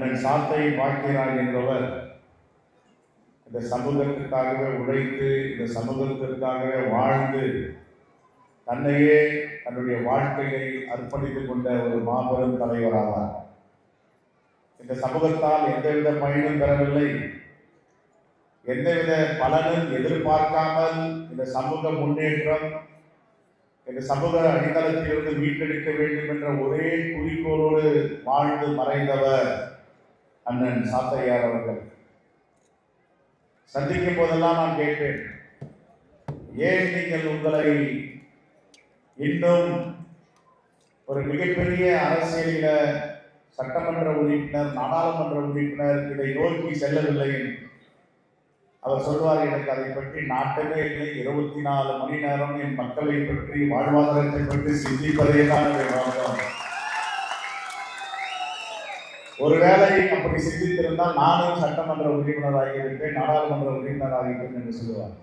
அண்ணன் சாத்தை பாக்கியராஜ் என்பவர். இந்த சமூகத்திற்காகவே உழைத்து இந்த சமூகத்திற்காகவே வாழ்ந்து தன்னையே தன்னுடைய வாழ்க்கையை அர்ப்பணித்துக் கொண்ட ஒரு மாபெரும் தலைவராவார். இந்த சமூகத்தால் எந்தவித பயனும் பெறவில்லை. எந்தவித பலனும் எதிர்பார்க்காமல் இந்த சமூக முன்னேற்றம் இந்த சமூக அடித்தளத்திலிருந்து மீட்டெடுக்க வேண்டும் என்ற ஒரே குறிக்கோளோடு வாழ்ந்து மறைந்தவர் அண்ணன் சாத்தையார் அவர்கள். சந்திக்கும் போதெல்லாம் நான் கேட்பேன் ஏன் நீங்கள் உங்களை இன்னும் ஒரு மிகப்பெரிய அரசியலில் சட்டமன்ற உறுப்பினர் நாடாளுமன்ற உறுப்பினர் இதை நோக்கி செல்லவில்லை அவர் சொல்வார் எனக்கு அதை பற்றி நாட்டமே இல்லை. இருபத்தி நாலு மணி நேரம் என் மக்களை பற்றி வாழ்வாதாரத்தை பற்றி சிந்திப்பதே தான் என்னுடைய ஒருவேளை அப்படி சிந்தித்திருந்தால் நானும் சட்டமன்ற உறுப்பினராக இருப்பேன் நாடாளுமன்ற உறுப்பினராக இருப்பேன் என்று சொல்லுவார்